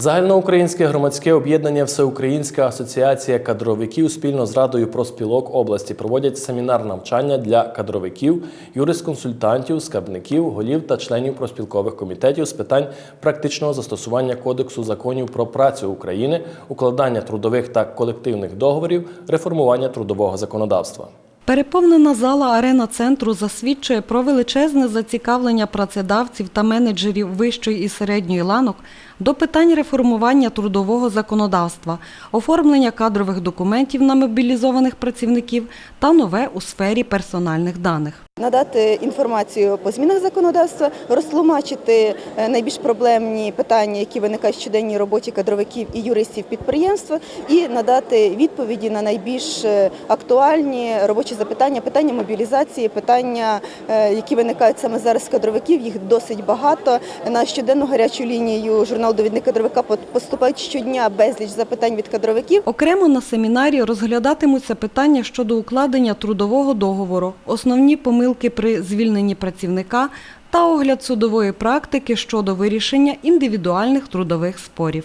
Загальноукраїнське громадське об'єднання Всеукраїнська асоціація кадровиків спільно з Радою профспілок області проводять семінар навчання для кадровиків, юрисконсультантів, скарбників, голів та членів профспілкових комітетів з питань практичного застосування Кодексу законів про працю України, укладання трудових та колективних договорів, реформування трудового законодавства. Переповнена зала арена центру засвідчує про величезне зацікавлення працедавців та менеджерів вищої і середньої ланок до питань реформування трудового законодавства, оформлення кадрових документів на мобілізованих працівників та нове у сфері персональних даних. Надати інформацію по змінах законодавства, розтлумачити е, найбільш проблемні питання, які виникають в щоденній роботі кадровиків і юристів підприємства, і надати відповіді на найбільш е, актуальні робочі запитання, питання мобілізації, питання, е, які виникають саме зараз кадровиків. Їх досить багато. На щоденну гарячу лінію журнал довідник кадровика поступають щодня безліч запитань від кадровиків. Окремо на семінарі розглядатимуться питання щодо укладення трудового договору, основні помилки при звільненні працівника та огляд судової практики щодо вирішення індивідуальних трудових спорів.